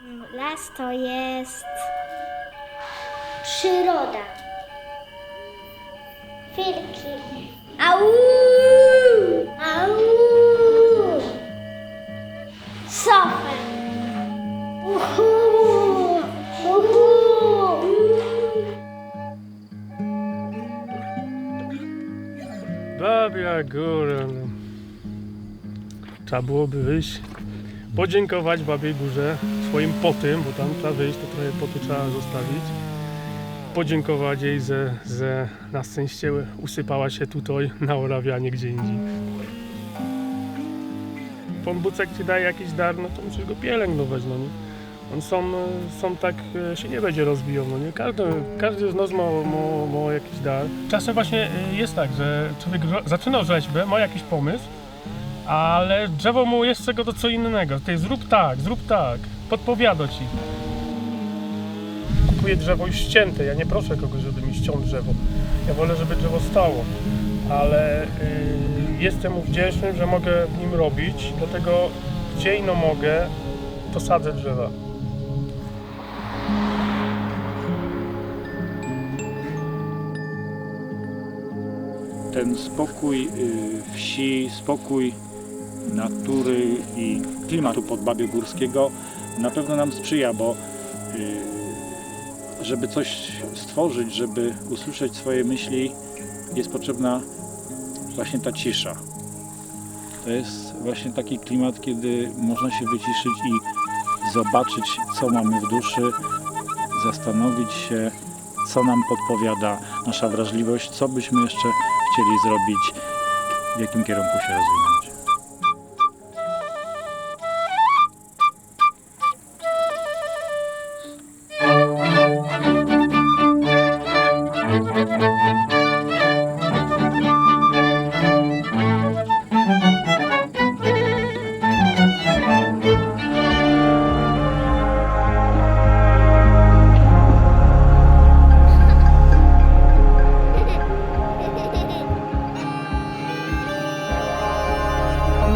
Las to jest przyroda. Wilki. Au! Au! Sofa. Uhu! Uhu! Babia góra. Trzeba byłoby wyjść, podziękować babiej górze swoim potym, bo tam trzeba wyjść, to trochę potu trzeba zostawić. Podziękować jej, że, że na szczęście usypała się tutaj na Orawianie gdzie indziej. Pan Bucek ci daje jakiś dar, no to musisz go pielęgnować, no nie? On sam, sam tak e, się nie będzie rozwijał, no nie? Każdy, każdy z nas ma, ma, ma jakiś dar. Czasem właśnie e, jest tak, że człowiek zaczyna rzeźbę, ma jakiś pomysł, ale drzewo mu jest czego to co innego. Ty zrób tak, zrób tak, podpowiada ci. Kupuję drzewo już ścięte, ja nie proszę kogoś, żeby mi ściął drzewo. Ja wolę, żeby drzewo stało, ale y, jestem mu wdzięczny, że mogę w nim robić, dlatego gdzie ino mogę, to sadzę drzewa. ten spokój y, wsi, spokój natury i klimatu podbabie górskiego na pewno nam sprzyja, bo y, żeby coś stworzyć, żeby usłyszeć swoje myśli, jest potrzebna właśnie ta cisza. To jest właśnie taki klimat, kiedy można się wyciszyć i zobaczyć, co mamy w duszy, zastanowić się, co nam podpowiada nasza wrażliwość, co byśmy jeszcze chcieli zrobić, w jakim kierunku się rozwinąć.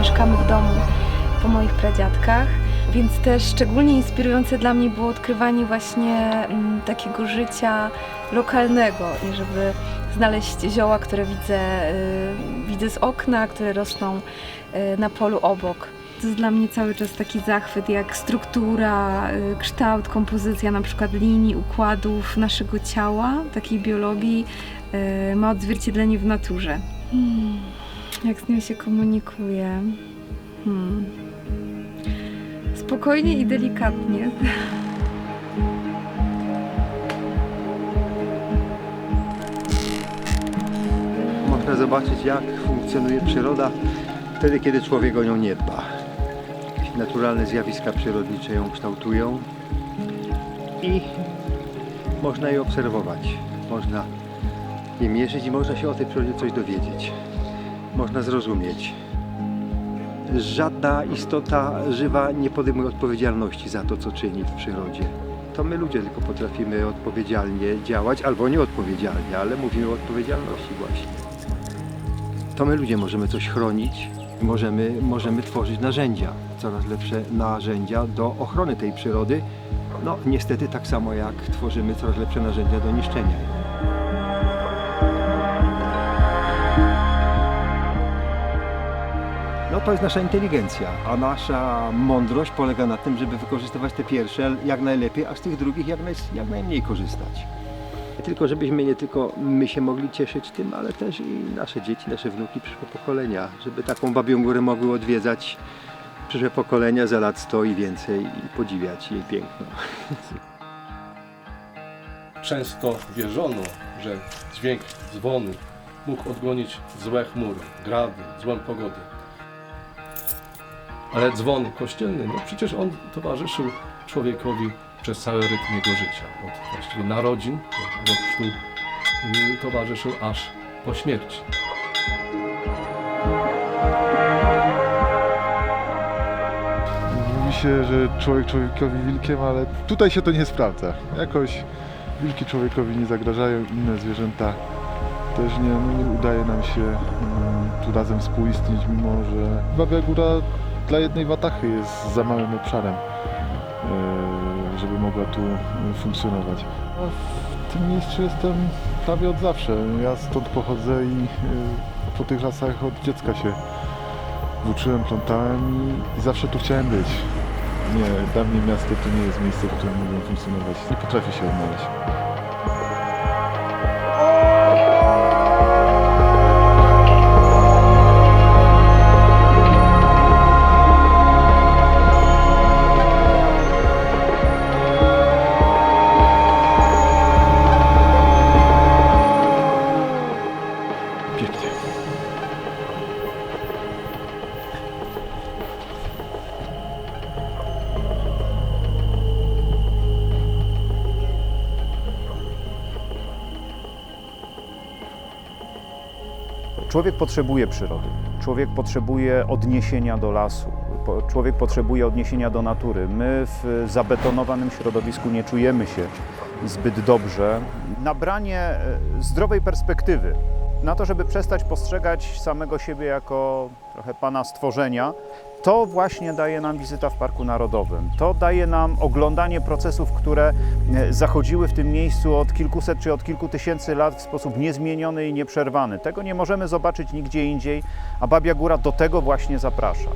Mieszkamy w domu po moich pradziadkach, więc też szczególnie inspirujące dla mnie było odkrywanie właśnie mm, takiego życia lokalnego i żeby znaleźć zioła, które widzę, y, widzę z okna, które rosną y, na polu obok. To jest dla mnie cały czas taki zachwyt, jak struktura, y, kształt, kompozycja na przykład linii, układów naszego ciała, takiej biologii y, ma odzwierciedlenie w naturze. Hmm. Jak z nią się komunikuje? Hmm. Spokojnie i delikatnie. Można zobaczyć, jak funkcjonuje przyroda wtedy, kiedy człowiek o nią nie dba. Naturalne zjawiska przyrodnicze ją kształtują i można je obserwować. Można je mierzyć i można się o tej przyrodzie coś dowiedzieć. Można zrozumieć. Żadna istota żywa nie podejmuje odpowiedzialności za to, co czyni w przyrodzie. To my ludzie tylko potrafimy odpowiedzialnie działać albo nieodpowiedzialnie, ale mówimy o odpowiedzialności właśnie to my ludzie możemy coś chronić, możemy, możemy tworzyć narzędzia, coraz lepsze narzędzia do ochrony tej przyrody. No niestety tak samo jak tworzymy coraz lepsze narzędzia do niszczenia No to jest nasza inteligencja, a nasza mądrość polega na tym, żeby wykorzystywać te pierwsze jak najlepiej, a z tych drugich jak, naj, jak najmniej korzystać. Tylko żebyśmy nie tylko my się mogli cieszyć tym, ale też i nasze dzieci, nasze wnuki, przyszłe pokolenia, żeby taką babią górę mogły odwiedzać przyszłe pokolenia za lat 100 i więcej i podziwiać jej piękno. Często wierzono, że dźwięk dzwonu mógł odgonić złe chmury, grady, złą pogodę. Ale dzwon kościelny, no przecież on towarzyszył człowiekowi przez cały rytm jego życia. Od właściwie narodzin do, chrztu y, towarzyszył aż po śmierci. Mówi się, że człowiek człowiekowi wilkiem, ale tutaj się to nie sprawdza. Jakoś wilki człowiekowi nie zagrażają, inne zwierzęta też nie, no nie udaje nam się mm, tu razem współistnieć, mimo że Babia Góra dla jednej watachy jest za małym obszarem. e, żeby mogła tu e, funkcjonować. W tym miejscu jestem prawie od zawsze. Ja stąd pochodzę i e, po tych lasach od dziecka się włóczyłem, plątałem i, i zawsze tu chciałem być. Nie, dla mnie miasto to nie jest miejsce, w którym mogłem funkcjonować. Nie potrafię się odnaleźć. Człowiek potrzebuje przyrody, człowiek potrzebuje odniesienia do lasu, człowiek potrzebuje odniesienia do natury. My w zabetonowanym środowisku nie czujemy się zbyt dobrze. Nabranie e, zdrowej perspektywy na to, żeby przestać postrzegać samego siebie jako trochę pana stworzenia, to właśnie daje nam wizyta w Parku Narodowym. To daje nam oglądanie procesów, które e, zachodziły w tym miejscu od kilkuset czy od kilku tysięcy lat w sposób niezmieniony i nieprzerwany. Tego nie możemy zobaczyć nigdzie indziej, a Babia Góra do tego właśnie zaprasza.